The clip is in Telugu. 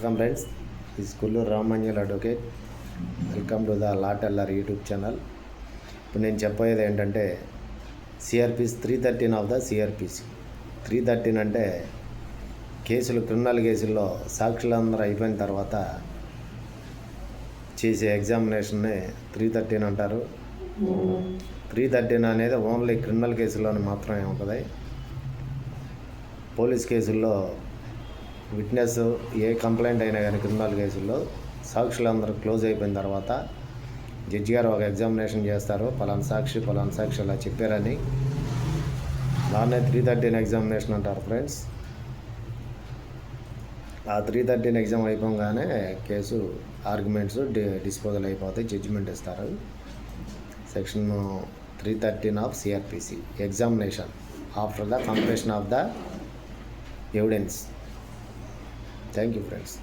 వెల్కమ్ ఫ్రెండ్స్ ఈ స్కూల్లో Ramanjal advocate welcome to the lot LR YouTube channel ఇప్పుడు నేను చెప్పేది ఏంటంటే CrPC three thirteen of the CrPC three thirteen అంటే కేసులు క్రిమినల్ కేసుల్లో సాక్షులందరూ అయిపోయిన తర్వాత చేసే ఎగ్జామినేషన్ని త్రీ థర్టీన్ అంటారు. త్రీ థర్టీన్ అనేది ఓన్లీ క్రిమినల్ కేసుల్లోనే మాత్రమే ఉంటుంది. పోలీస్ కేసుల్లో విట్నెస్ ఏ కంప్లైంట్ అయినా కానీ క్రిమినల్ కేసుల్లో సాక్షులందరూ క్లోజ్ అయిపోయిన తర్వాత జడ్జి గారు ఒక ఎగ్జామినేషన్ చేస్తారు. పలానా సాక్షి పలానా సాక్షి అలా చెప్పారని. దాన్నే త్రీ థర్టీన్ ఎగ్జామినేషన్ అంటారు ఫ్రెండ్స్. ఆ త్రీ థర్టీన్ ఎగ్జామ్ అయిపోగానే కేసు ఆర్గ్యుమెంట్స్ డి డిస్పోజల్ అయిపోతాయి జడ్జిమెంట్ ఇస్తారు. Section three thirteen of CrPC examination after the completion of the evidence thank you friends.